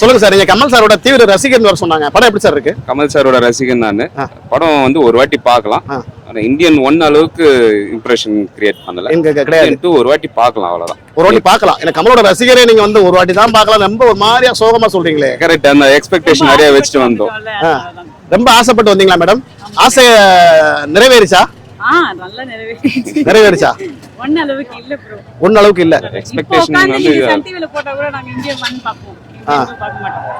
சொல்லுங்க சார் நீங்க கமல் சாரோட தீவிர ரசிகர்னு வர சொன்னாங்க. படம் எப்படி சார் இருக்கு? கமல் சாரோட ரசிகன் நான். படம் வந்து ஒரு வாட்டி பார்க்கலாம். இந்தியன் ஒன் அளவுக்கு இம்ப்ரெஷன் கிரியேட் பண்ணல. கிடையாது. டூ ஒரு வாட்டி பார்க்கலாம் அவ்வளவுதான். ஒரு வாட்டி பார்க்கலாம். எனக்கு கமலோட ரசிகரே நீங்க வந்து ஒரு வாட்டி தான் பார்க்கலாம். ரொம்ப ஒரு மாதிரியா சோகமா சொல்றீங்களே. கரெக்ட் அந்த எக்ஸ்பெக்டேஷன் நிறைய வச்சுட்டு வந்தோம். ரொம்ப ஆசைப்பட்டு வந்தீங்களா மேடம்? ஆசை நிறைவேறிச்சா? ஆ நல்லா நிறைவேறிச்சு. நிறைவேறிச்சா? ஒன்ன அளவுக்கு இல்ல ப்ரோ ஒன்ன அளவுக்கு இல்ல. எக்ஸ்பெக்டேஷன் வந்து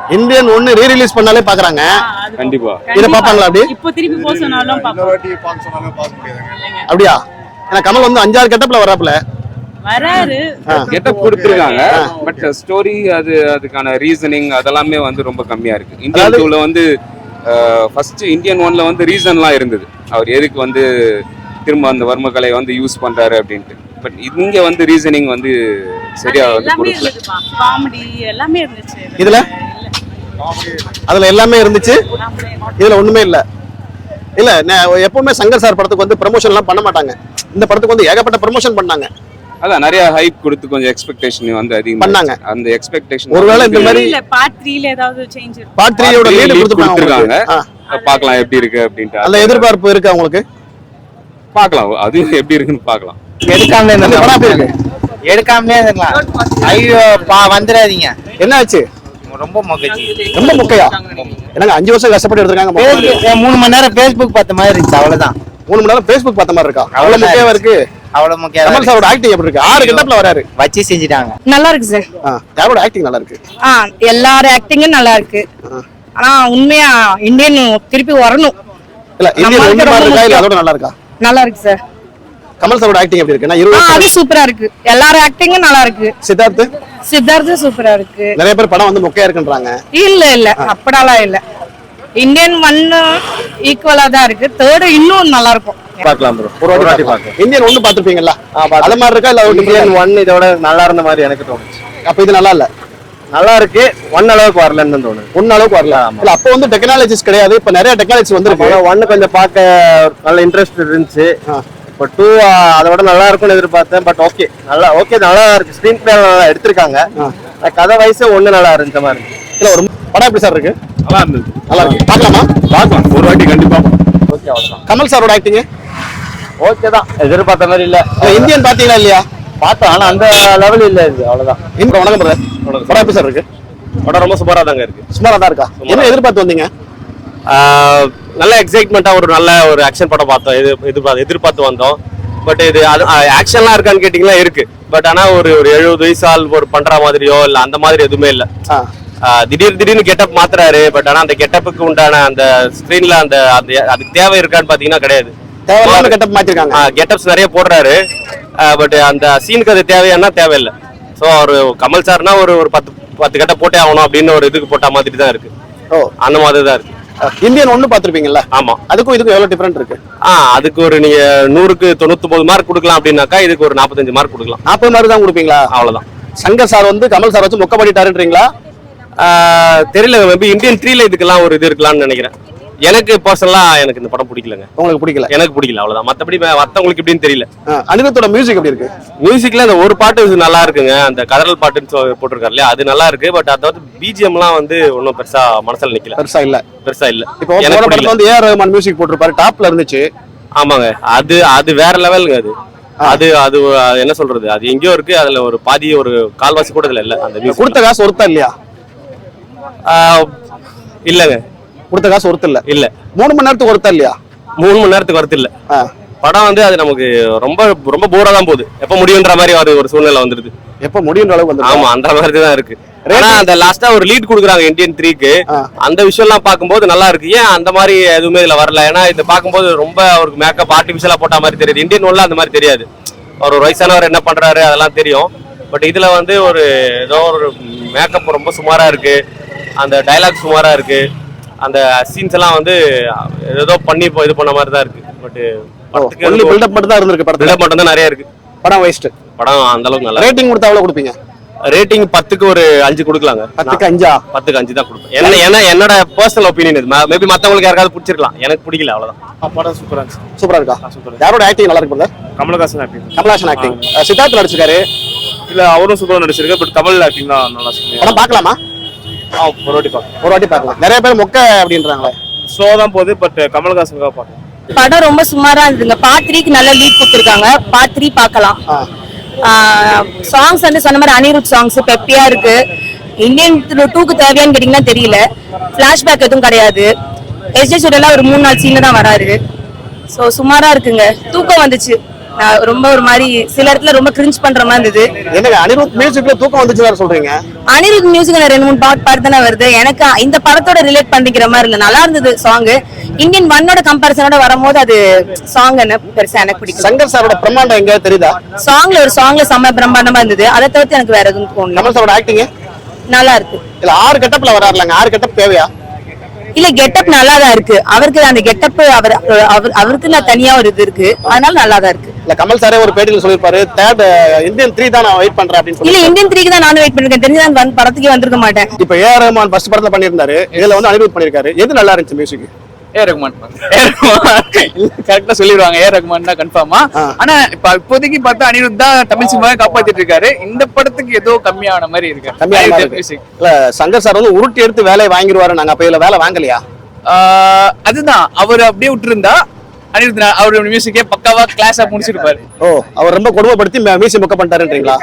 இந்தியன் ஒன்னு ரீ ரிலீஸ் பண்ணாலே பாக்குறாங்க கண்டிப்பா. இதை பார்ப்பாங்களா அப்படி? இப்போ திருப்பி போக சொன்னாலும் அப்படியா? ஏன்னா கமல் வந்து அஞ்சாறு கெட்டப்ல வராப்புல. வராரு. கெட்டப் கொடுத்துருக்காங்க பட் ஸ்டோரி அது அதுக்கான ரீசனிங் அதெல்லாமே வந்து ரொம்ப கம்மியா இருக்கு. இந்தியன் அதாவது- டூல வந்து ஃபர்ஸ்ட் இந்தியன் ஒன்ல வந்து ரீசன்லாம் இருந்தது. அவர் எதுக்கு வந்து திரும்ப அந்த வர்மக்கலை வந்து யூஸ் பண்றாரு அப்படின்ட்டு. பட் இங்க வந்து ரீசனிங் வந்து சரியா அதுல வந்து எல்லாமே கொடுக்கல. இருந்துச்சுப்பா காமெடி எல்லாமே இருந்துச்சு. இதுல? அதுல எல்லாமே இருந்துச்சு. இதுல ஒண்ணுமே இல்ல. இல்ல நான் எப்பவுமே சங்கர் சார் படத்துக்கு வந்து ப்ரமோஷன் எல்லாம் பண்ண மாட்டாங்க. இந்த படத்துக்கு வந்து ஏகப்பட்ட ப்ரமோஷன் பண்ணாங்க. அதான் நிறைய ஹைப் கொடுத்து கொஞ்சம் எக்ஸ்பெக்டேஷன் வந்து அதிகம் பண்ணாங்க. அந்த எக்ஸ்பெக்டேஷன் ஒருவேளை இந்த மாதிரி இல்ல பார்ட் த்ரீல ஏதாவது சேஞ்ச் இருக்கும் பார்ட் த்ரீயோட Part three லீடு கொடுத்துருக்காங்க பார்க்கலாம் எப்படி இருக்கு அப்படின்ட்டு. அந்த எதிர்பார்ப்பு இருக்கு அவங்களுக்கு பார்க்கலாம் அது எப்படி இருக்குன்னு பார்க்கலாம். எடுக்காமலே அந்த படம் இருக்கு? எடுக்காமலே இருக்கலாம். ஐயோ பா வந்துடாதீங்க. என்ன ஆச்சு ரொம்ப மொக்கச்சி ரொம்ப முக்கையா? என்னங்க அஞ்சு வருஷம் கஷ்டப்பட்டு எடுத்திருக்காங்க மூணு மணி நேரம் ஃபேஸ்புக் பார்த்த மாதிரி இருந்துச்சு அவ்வளவுதான். மூணு மணி நேரம் ஃபேஸ்புக் பார்த்த மாதிரி இருக்கா? அவ்வளவு முக்கியமா இருக்கு. அவ்வளவு முக்கியம் கமல் சாரோட ஆக்டிங் எப்படி இருக்கு? ஆறு கெட்டப்ல வராரு. வச்சு செஞ்சுட்டாங்க. நல்லா இருக்கு சார் யாரோட ஆக்டிங் நல்லா இருக்கு? ஆ எல்லார் ஆக்டிங்கும் நல்லா இருக்கு. ஆனா உண்மையா இந்தியன் திருப்பி வரணும். இல்ல இந்தியன் நல்லா இருக்கா? நல்லா இருக்கு சார் கமல் சாரோட ஆக்டிங் எப்படி இருக்கு நான் அது சூப்பரா இருக்கு. எல்லார் ஆக்டிங்கும் நல்லா இருக்கு. சித்தார்த் சித்தார்த்தும் சூப்பரா இருக்கு. நிறைய பேர் படம் வந்து மொக்கையா இருக்குன்றாங்க. இல்ல இல்ல. அப்படாலாம் இல்ல. இந்தியன் ஒன்னு ஈக்குவலா தான் இருக்கு. தேர்டு இன்னும் நல்லா இருக்கும். பார்க்கலாம் ப்ரோ ஒரு வாட்டி பார்க்கலாம். இந்தியன் ஒன்று பார்த்துருப்பீங்களா அது மாதிரி இருக்கா இல்ல இந்தியன் ஒன் இதோட நல்லா இருந்த மாதிரி எனக்கு தோணுச்சு. அப்ப இது நல்லா இல்ல? நல்லா இருக்கு. ஒன் அளவுக்கு வரலன்னு தோணுது. ஒன்னு அளவுக்கு வரல. இல்ல அப்ப வந்து டெக்னாலஜிஸ் கிடையாது. இப்ப நிறைய டெக்னாலஜி வந்திருக்கு. ஒன்னு கொஞ்சம் பார்க்க நல்ல இன்ட்ரெஸ்ட் இருந்துச்சு. இப்போ டூ அதோட நல்லா இருக்கும்னு எதிர்பார்த்தேன். பட் ஓகே நல்லா ஓகே நல்லா இருக்கு ஸ்க்ரீன் பிளே நல்லா எடுத்திருக்காங்க. கதை வயசு ஒண்ணு நல்லா இருந்துச்ச மாதிரி இருக்கு. இல்ல ஒரு படம் எப்படி சார் இருக்கு? நல்லா இருந்தது. நல்லா இருக்கு. பார்க்கலாமா? பார்க்கலாம். ஒரு வாட்டி கண்டிப்பா ஓகே அவ்வளவுதான். கமல் சாரோட ஆக்டிங் ஓகே தான். எதிர்பார்த்த மாதிரி இல்ல. இந்தியன் பாத்தீங்களா இல்லையா? பார்த்தோம். ஆனா அந்த லெவல் இல்ல இது. அவ்வளவுதான். இந்த வணக்கம். படம் எப்படி சார் இருக்கு? படம் ரொம்ப சூப்பரா தாங்க இருக்கு. சுமாரா தான் இருக்கா? என்ன எதிர்பார்த்து வந்தீங்க? நல்ல எக்ஸைட்மெண்ட்டா ஒரு நல்ல ஒரு ஆக்ஷன் படம் பார்த்தோம். இது எதிர்பார்த்து எதிர்பார்த்து வந்தோம். பட் இது அது ஆக்ஷன்லாம் இருக்கான்னு கேட்டிங்களா இருக்கு. பட் ஆனா ஒரு ஒரு எழுபது வயசு ஆள் ஒரு பண்ற மாதிரியோ இல்ல அந்த மாதிரி எதுவுமே இல்ல. திடீர் திடீர்னு கெட்டப் மாத்துறாரு. பட் ஆனா அந்த கெட்டப்புக்கு உண்டான அந்த ஸ்கிரீன்ல அந்த அந்த அதுக்கு தேவை இருக்கான்னு பாத்தீங்கன்னா கிடையாது. தேவையில்லாம கெட்டப் மாத்திருக்காங்க. கெட்டப்ஸ் நிறைய போடுறாரு. பட் அந்த சீனுக்கு அது தேவையானா தேவையில்லை. ஸோ ஒரு கமல் சார்னா ஒரு ஒரு பத்து பத்து கெட்ட போட்டே ஆகணும் அப்படின்னு ஒரு இதுக்கு போட்ட மாதிரி தான் இருக்கு. ஓ. அந்த மாதிரி தான் இருக்கு. இந்தியன் ஒன்னு பாத்திருப்பீங்கல்ல ஆமா. அதுக்கும் இதுக்கும் எவ்வளவு டிஃபரெண்ட் இருக்கு? ஆ அதுக்கு ஒரு நீங்க நூறுக்கு தொண்ணூத்தொன்பது மார்க் கொடுக்கலாம் அப்படின்னாக்கா இதுக்கு ஒரு நாற்பத்தஞ்சு மார்க் கொடுக்கலாம். நாற்பது மார்க் தான் கொடுப்பீங்களா? அவ்வளவுதான். சங்கர் சார் வந்து கமல் சார் வச்சு மொக்க பண்ணிட்டாருன்றீங்களா தெரியல இந்தியன் த்ரீல இதுக்கெல்லாம் ஒரு இது இருக்கலாம்னு நினைக்கிறேன். எனக்கு பர்சனலா எனக்கு இந்த படம் பிடிக்கலங்க. உங்களுக்கு பிடிக்கல? எனக்கு பிடிக்கல அவ்வளவுதான். மத்தபடி மத்தவங்களுக்கு எப்படின்னு தெரியல. அனிருத்தோட மியூசிக் எப்படி இருக்கு? மியூசிக்ல அந்த ஒரு பாட்டு நல்லா இருக்குங்க. அந்த கதறல் பாட்டுன்னு போட்டிருக்காரு இல்லையா? அது நல்லா இருக்கு. பட் அதாவது பிஜிஎம்லாம் வந்து ஒன்றும் பெருசா மனசுல நிக்கல. பெருசா இல்ல. பெருசா இல்ல. இப்போ எனக்கு வந்து ஏஆர் ரஹ்மான் மியூசிக் போட்டிருப்பாரு. டாப்ல இருந்துச்சு. ஆமாங்க. அது அது வேற லெவலுங்க அது. அது அது என்ன சொல்றது? அது எங்கேயோ இருக்கு. அதுல ஒரு பாதி ஒரு கால்வாசி கூட இதுல இல்ல அந்த. கொடுத்த காசு ஒருத்தா இல்லையா? இல்லங்க. கொடுத்த காசு ஒருத்தர் இல்ல. இல்ல மூணு மணி நேரத்துக்கு ஒருத்தா இல்லையா? மூணு மணி நேரத்துக்கு வரது இல்ல. படம் வந்து அது நமக்கு ரொம்ப ரொம்ப போரா தான் போகுது. எப்ப முடியுன்ற மாதிரி ஒரு ஒரு சூழ்நிலை வந்துருது. எப்ப முடியுன்ற அளவுக்கு வந்து ஆமா அந்த மாதிரி தான் இருக்கு. ஆனா அந்த லாஸ்டா ஒரு லீட் கொடுக்குறாங்க இந்தியன் த்ரீக்கு. அந்த விஷயம் எல்லாம் பார்க்கும்போது நல்லா இருக்கு. ஏன் அந்த மாதிரி எதுவுமே இதுல வரல? ஏன்னா இது பார்க்கும்போது ரொம்ப அவருக்கு மேக்கப் ஆர்டிபிஷியலா போட்ட மாதிரி தெரியுது. இந்தியன் ஒன்ல அந்த மாதிரி தெரியாது. அவர் வயசானவர் என்ன பண்றாரு அதெல்லாம் தெரியும். பட் இதுல வந்து ஒரு ஏதோ ஒரு மேக்கப் ரொம்ப சுமாரா இருக்கு. அந்த டைலாக் சுமாரா இருக்கு. அந்த சீன்ஸ் எல்லாம் வந்து ஏதோ பண்ணி இது பண்ண மாதிரி தான் இருக்கு பட் ஒன்லி பில்டப் மட்டும் தான் இருந்திருக்கு படத்துல. பில்டப் மட்டும் தான் நிறைய இருக்கு. படம் வேஸ்ட் படம் அந்த அளவுக்கு நல்லா ரேட்டிங் கொடுத்தா எவ்வளவு கொடுப்பீங்க? ரேட்டிங் பத்துக்கு ஒரு அஞ்சு கொடுக்கலாங்க. பத்துக்கு அஞ்சா? பத்துக்கு அஞ்சு தான் கொடுப்பேன். என்ன என்ன என்னோட பர்சனல் ஒப்பீனியன் இது. மேபி மத்தவங்களுக்கு யாருக்காவது பிடிச்சிருக்கலாம். எனக்கு பிடிக்கல அவ்வளவுதான். படம் சூப்பரா இருந்துச்சு. சூப்பரா இருக்கா? யாரோட ஆக்டிங் நல்லா இருக்கு? கமலஹாசன் ஆக்டிங் கமலாசன் ஆக்டிங் சித்தார்த் நடிச்சிருக்காரு. இல்ல அவரும் சூப்பரா நடிச்சிருக்காரு பட் கமல் ஆக்டிங் தான் நல்லா படம் பார்க்கலாமா? ஆ ஒரு வாட்டி பார்க்கலாம் ஒரு வாட்டி பார்க்கலாம் நிறைய பேர் மொக்க அப்படின்றாங்களே. ஸ்லோ தான் போகுது பட் கமல்ஹாசனுக்காக பார்க்கலாம் படம் ரொம்ப சுமாரா இருந்துங்க பார்ட் த்ரீக்கு நல்ல லீட் கொடுத்துருக்காங்க. பார்ட் த்ரீ பார்க்கலாம். சாங்ஸ் வந்து சொன்ன மாதிரி அனிருத் சாங்ஸ் பெப்பியா இருக்கு. இந்தியன் டூக்கு தேவையான்னு கேட்டீங்கன்னா தெரியல. பிளாஷ்பேக் எதுவும் கிடையாது. எஸ்ஜே சுடலாம் ஒரு மூணு நாலு சீன்ல தான் வராரு. ஸோ சுமாரா இருக்குங்க. தூக்கம் வந்துச்சு. ரொம்ப ஒரு மாதிரி சில இடத்துல ரொம்ப கிரிஞ்ச் பண்ற மாதிரி இருந்தது. என்னங்க அனிருத் மியூசிக்ல தூக்கம் வந்துச்சு சொல்றீங்க? அனிருத் மியூசிக் ரெண்டு மூணு பாட்டு பாட்டு தானே வருது. எனக்கு இந்த படத்தோட ரிலேட் பண்ணிக்கிற மாதிரி இருந்தது நல்லா இருந்தது சாங் இந்தியன் ஒன்னோட கம்பேரிசனோட வரும்போது அது சாங் என்ன பெருசா எனக்கு பிடிக்கல. சங்கர் சாரோட பிரம்மாண்டம் எங்க தெரியுதா? சாங்ல ஒரு சாங்ல செம்ம பிரம்மாண்டமா இருந்தது. அதை தவிர்த்து எனக்கு வேற எதுவும் தோணல. கமல் சாரோட ஆக்டிங் நல்லா இருக்கு. இல்ல ஆறு கெட்டப்ல வராருலங்க ஆறு கெட்டப் தேவையா? இல்ல கெட்டப் நல்லா தான் இருக்கு. அவருக்கு அந்த கெட்டப் அவர் அவர் அவருக்கு நான் தனியா ஒரு இது இருக்கு. அதனால நல்லா தான் இருக்கு. இல்ல கமல் சாரே ஒரு பேட்டியில் சொல்லியிருப்பாரு தேர்ட் இந்தியன் த்ரீ தான் நான் வெயிட் பண்றேன் அப்படின்னு இல்ல சொல்லி இந்தியன் த்ரீக்கு தான் நானும் வெயிட் பண்ணிருக்கேன். தெரிஞ்சு நான் படத்துக்கே வந்திருக்க மாட்டேன். இப்ப ஏஆர் ரஹ்மான் ஃபர்ஸ்ட் படத்துல பண்ணியிருந்தாரு. இதுல வந்து அனிருத் பண்ணிருக்காரு எது நல்லா இருந்துச்சு music A Rahman A Rahman கரெக்டா சொல்லிடுவாங்க. ஏ ரகுமான் தான் கன்ஃபார்மா. ஆனா இப்ப இப்போதைக்கு பார்த்தா அனிருத் தான் தமிழ் சினிமாவை காப்பாத்திட்டு இருக்காரு. இந்த படத்துக்கு ஏதோ கம்மியான மாதிரி இருக்கு. கம்மியா அனிருத் இருக்கு. music. இல்ல சங்கர் சார் வந்து உருட்டி எடுத்து வேலையை வாங்கிடுவாரு நாங்க அப்ப இதுல வேலை வாங்கலையா? ஆஹ் அதுதான். அவர் அப்படியே விட்டுருந்தா அனிருத் அவரோட மியூசிக்கே பக்காவா கிளாஸா முடிச்சிருப்பாரு. ஓ அவர் ரொம்ப கொடுமைப்படுத்தி மியூசியம் மொக்க பண்ணிட்டாருன்றீங்களா?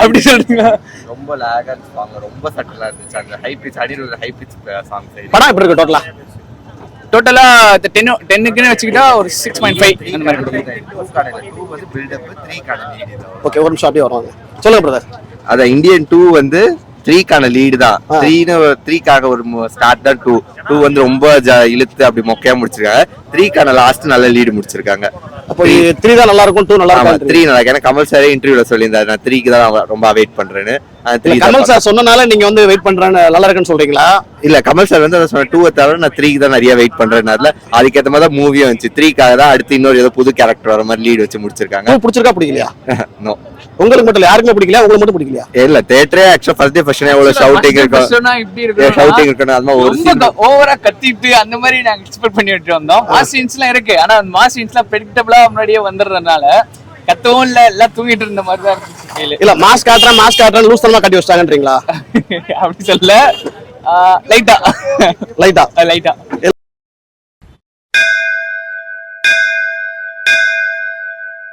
அப்படி சொல்றீங்க ரொம்ப லேகா சாங் ரொம்ப சட்டிலா இருந்துச்சு. அந்த ஹை பிச் அடியில் ஹை பிச் சாங் படம் எப்படி இருக்கு டோட்டலா டோட்டலா டென் டென்னுக்குன்னு வச்சுக்கிட்டா ஒரு சிக்ஸ் பாயிண்ட் ஃபைவ் அந்த மாதிரி ஓகே ஒரு நிமிஷம் அப்படியே வருவாங்க. சொல்லுங்க பிரதர் அத இந்தியன் டூ வந்து த்ரீக்கான லீடு தான். த்ரீன்னு த்ரீக்காக ஒரு ஸ்டார்ட் தான் டூ டூ வந்து ரொம்ப இழுத்து அப்படி மொக்கையா முடிச்சிருக்காங்க. த்ரீக்கான லாஸ்ட் நல்ல லீடு முடிச்சிருக்காங்க. அப்போ த்ரீ தான் நல்லா இருக்கும் டூ நல்லா இருக்கும் த்ரீ நல்லா இருக்கு. ஏன்னா கமல் சாரே இன்டர்வியூல சொல்லியிருந்தாரு. நான் த்ரீக்கு தான் ரொம்ப வெயிட் பண்றேன்னு. கமல் சார் சொன்னனால நீங்க வந்து வெயிட் பண்றேன்னு நல்லா இருக்குன்னு சொல்றீங்களா? இல்ல கமல் சார் வந்து சொன்ன டூ தவிர நான் த்ரீக்கு தான் நிறைய வெயிட் பண்றேன்னால அதுக்கேற்ற மாதிரி தான் மூவியும் வந்துச்சு த்ரீக்காக தான் அடுத்து இன்னொரு ஏதோ புது கேரக்டர் வர மாதிரி லீடு வச்சு முடிச்சிருக்காங்க. பிடிச்சிருக்கா பிடிக்கலையா? நோ உங்களுக்கு மட்டும் யாருக்குமே பிடிக்கலையா? உங்களுக்கு மட்டும் பிடிக்கலையா? இல்ல தேட்டரே ஆக்சுவலா ஃபர்ஸ்ட் டே ஃபர்ஸ்ட் எவ்வளவு ஷவுட்டிங் இருக்கும் இப்படி இருக்கு ஷவுட்டிங் இருக்கணும். அது மாதிரி ஓவரா கத்திட்டு அந்த மாதிரி நாங்க எக்ஸ்பெக்ட் பண்ணி விட்டு வந்தோம் மாஸ் சீன்ஸ்லாம் இருக்கு. ஆனா அந்த மாஸ் சீன்ஸ்லாம் ப்ரெடிக்டபிளா முன்னாடியே வந்துடுறதுனால கத்தவும் இல்ல எல்லாம் தூங்கிட்டு இருந்த மாதிரி தான் இருந்துச்சு. இல்ல மாஸ்க் காட்டுறேன் மாஸ்க் காட்டுறேன் லூஸ் தனமா கட்டி வச்சிட்டாங்கன்றீங்களா? அப்படி சொல்ல லைட்டா லைட்டா லைட்டா